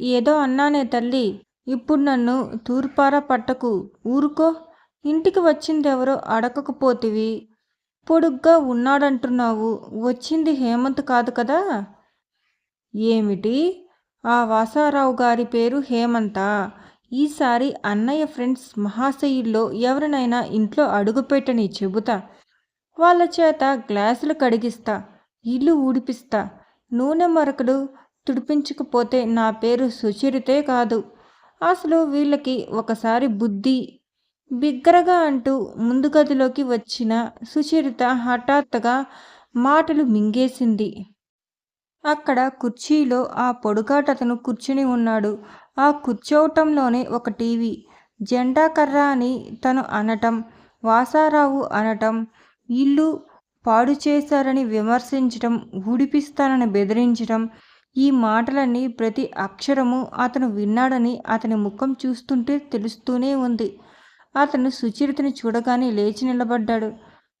ఏదో అన్నానే తల్లి ఇప్పుడు నన్ను తూర్పార పట్టకు ఊరుకో? ఇంటికి వచ్చిందెవరో అడగకపోతివి. పొడుగ్గా ఉన్నాడంటున్నావు వచ్చింది హేమంత్ కాదు కదా? ఏమిటి? ఆ వాసారావు గారి పేరు హేమంత. ఈసారి అన్నయ్య ఫ్రెండ్స్ మహాశయుల్లో ఎవరినైనా ఇంట్లో అడుగుపెట్టని చెబుతా. వాళ్ళ చేత గ్లాసులు కడిగిస్తా ఇల్లు ఊడిపిస్తా. నూనె మరకలు తుడిపించకపోతే నా పేరు సుచిరితే కాదు. అసలు వీళ్ళకి ఒకసారి బుద్ధి బిగ్గరగా అంటూ ముందు గదిలోకి వచ్చిన సుచరిత హఠాత్తుగా మాటలు మింగేసింది. అక్కడ కుర్చీలో ఆ పొడుగాటతను కూర్చుని ఉన్నాడు. ఆ కూర్చోవటంలోనే ఒక టీవీ జెండా కర్ర అని తను అనటం వాసారావు అనటం ఇల్లు పాడు చేశారని విమర్శించటం ఊడిపిస్తానని బెదిరించటం ఈ మాటలన్నీ ప్రతి అక్షరము అతను విన్నాడని అతని ముఖం చూస్తుంటే తెలుస్తూనే ఉంది. అతను సుచరితని చూడగానే లేచి నిలబడ్డాడు.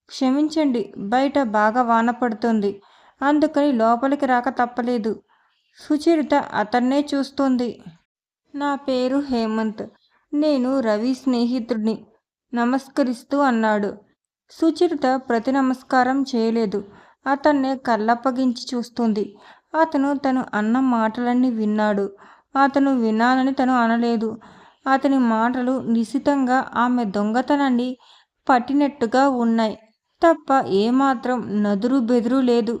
క్షమించండి బయట బాగా వాన పడుతుంది. అందుకని లోపలికి రాక తప్పలేదు. సుచరిత అతన్నే చూస్తోంది. నా పేరు హేమంత్. నేను రవి స్నేహితుడిని. నమస్కరిస్తూ అన్నాడు. సుచరిత ప్రతి నమస్కారం చేయలేదు. అతన్నే కళ్ళప్పగించి చూస్తుంది. అతను తను అన్న మాటలన్నీ విన్నాడు. అతను వినాలని తను అనలేదు. అతని మాటలు నిశితంగా ఆమె దొంగతనాన్ని పట్టినట్టుగా ఉన్నాయి. తప్ప ఏమాత్రం నదురు బెదురు లేదు.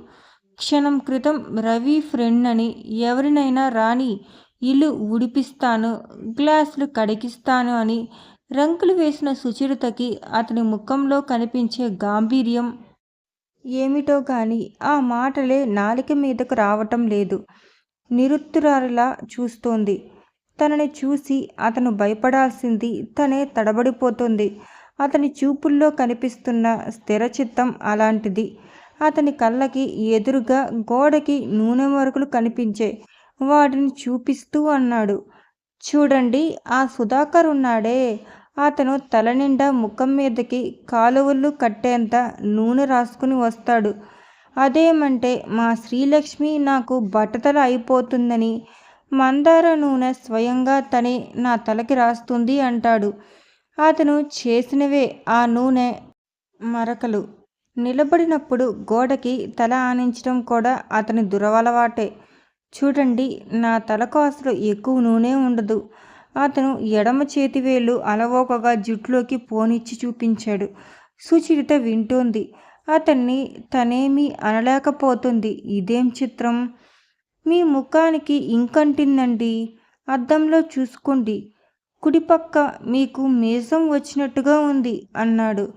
క్షణం క్రితం రవి ఫ్రెండ్ అని ఎవరినైనా రాని ఇల్లు ఉడిపిస్తాను గ్లాసులు కడిగిస్తాను అని రంకులు వేసిన సుచరితకి అతని ముఖంలో కనిపించే గాంభీర్యం ఏమిటో గాని ఆ మాటలే నాలిక మీదకు రావటం లేదు. నిరుత్తురారిలా చూస్తోంది. తనని చూసి అతను భయపడాల్సింది తనే తడబడిపోతుంది. అతని చూపుల్లో కనిపిస్తున్న స్థిరచిత్తం అలాంటిది. అతని కళ్ళకి ఎదురుగా గోడకి నూనె మరకలు కనిపించే వాటిని చూపిస్తూ అన్నాడు. చూడండి ఆ సుధాకర్ ఉన్నాడే. అతను తల నిండా ముఖం మీదకి కాలువలు కట్టేంత నూనె రాసుకుని వస్తాడు. అదేమంటే మా శ్రీలక్ష్మి నాకు బట్టతల అయిపోతుందని మందార నూనె స్వయంగా తనే నా తలకి రాస్తుంది అంటాడు. అతను చేసినవే ఆ నూనె మరకలు. నిలబడినప్పుడు గోడకి తల ఆనించడం కూడా అతని దురవలవాటే చూడండి నా తలకు అసలు ఎక్కువ నూనె ఉండదు. అతను ఎడమ చేతివేలు అలవోకగా జుట్టులోకి పోనిచ్చి చూపించాడు. సుచరిత వింటోంది. అతన్ని తనేమీ అనలేకపోతుంది. ఇదేం చిత్రం? మీ ముఖానికి ఇంకంటిందండి. అద్దంలో చూసుకోండి. కుడిపక్క మీకు మీసం వచ్చినట్టుగా ఉంది అన్నాడు.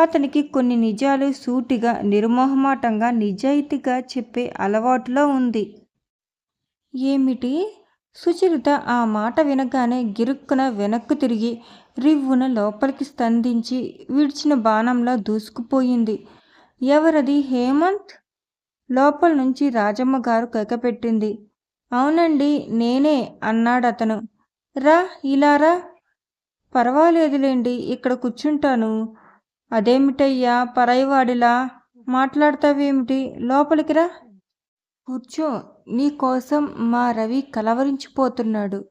అతనికి కొన్ని నిజాలు సూటిగా నిర్మోహమాటంగా నిజాయితీగా చెప్పే అలవాటులో ఉంది. ఏమిటి? సుచరిత ఆ మాట వినగానే గిరుక్కున వెనక్కు తిరిగి రివ్వున లోపలికి స్తంధించి విడిచిన బాణంలా దూసుకుపోయింది. ఎవరది? హేమంత్? లోపల నుంచి రాజమ్మ గారు కేకపెట్టింది అవునండి నేనే అన్నాడతను. రా ఇలా రా. పర్వాలేదులేండి ఇక్కడ కూర్చుంటాను. అదేమిటయ్యా పరాయివాడిలా మాట్లాడతావేమిటి? లోపలికి రా. కూర్చో నీకోసం మా రవి కలవరించిపోతున్నాడు.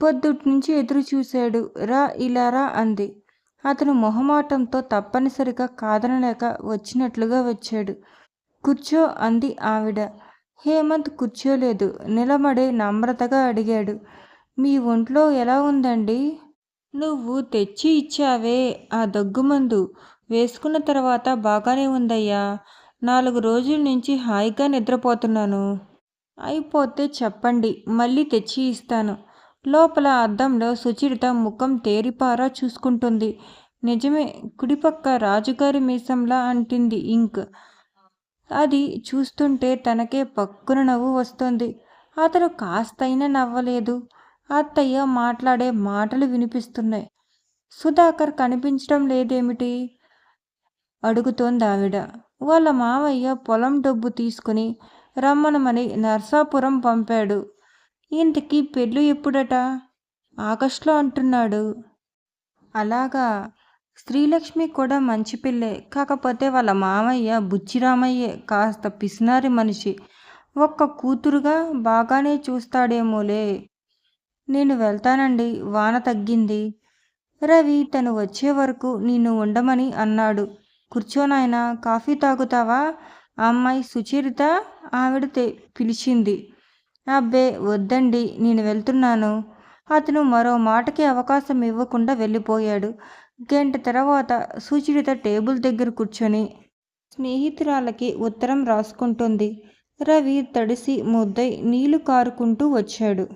పొద్దుట్నుంచి ఎదురు చూశాడు. రా ఇలా రా అంది. అతను మొహమాటంతో తప్పనిసరిగా కాదనలేక వచ్చినట్లుగా వచ్చాడు. కూర్చో అంది ఆవిడ. హేమంత్ కూర్చోలేదు. నిలబడే నమ్రతగా అడిగాడు. మీ ఒంట్లో ఎలా ఉందండి? నువ్వు తెచ్చి ఇచ్చావే ఆ దగ్గుమందు. వేసుకున్న తర్వాత బాగానే ఉందయ్యా. నాలుగు రోజుల నుంచి హాయిగా నిద్రపోతున్నాను. అయిపోతే చెప్పండి మళ్ళీ తెచ్చి ఇస్తాను. లోపల అద్దంలో సుచరిత ముఖం తేరిపారా చూసుకుంటుంది. నిజమే కుడిపక్క రాజుగారి మీసంలా అంటింది ఇంక్. అది చూస్తుంటే తనకే పక్కున నవ్వు వస్తుంది. అతను కాస్తైనా నవ్వలేదు. అత్తయ్య మాట్లాడే మాటలు వినిపిస్తున్నాయి. సుధాకర్ కనిపించడం లేదేమిటి? అడుగుతోంది ఆవిడ వాళ్ళ మావయ్య పొలం డబ్బు తీసుకుని రమ్మనమని నర్సాపురం పంపాడు. ఇంతకీ పెళ్ళి ఎప్పుడట? ఆగస్టులో అంటున్నాడు. అలాగా. శ్రీలక్ష్మి కూడా మంచి పిల్లే కాకపోతే వాళ్ళ మామయ్య బుచ్చిరామయ్యే కాస్త పిసినారి మనిషి. ఒక్క కూతురుగా బాగానే చూస్తాడేమోలే. నేను వెళ్తానండి వాన తగ్గింది. రవి తను వచ్చే వరకు నిన్ను ఉండమని అన్నాడు. కూర్చోనాయనా కాఫీ తాగుతావా? ఆ అమ్మాయి సుచరిత ఆవిడ పిలిచింది. అబ్బే వద్దండి నేను వెళ్తున్నాను. అతను మరో మాటకి అవకాశం ఇవ్వకుండా వెళ్ళిపోయాడు. గంట తర్వాత సుచరిత టేబుల్ దగ్గర కూర్చొని స్నేహితురాలకి ఉత్తరం రాసుకుంటుంది. రవి తడిసి ముద్దై నీళ్ళు కారుకుంటూ వచ్చాడు.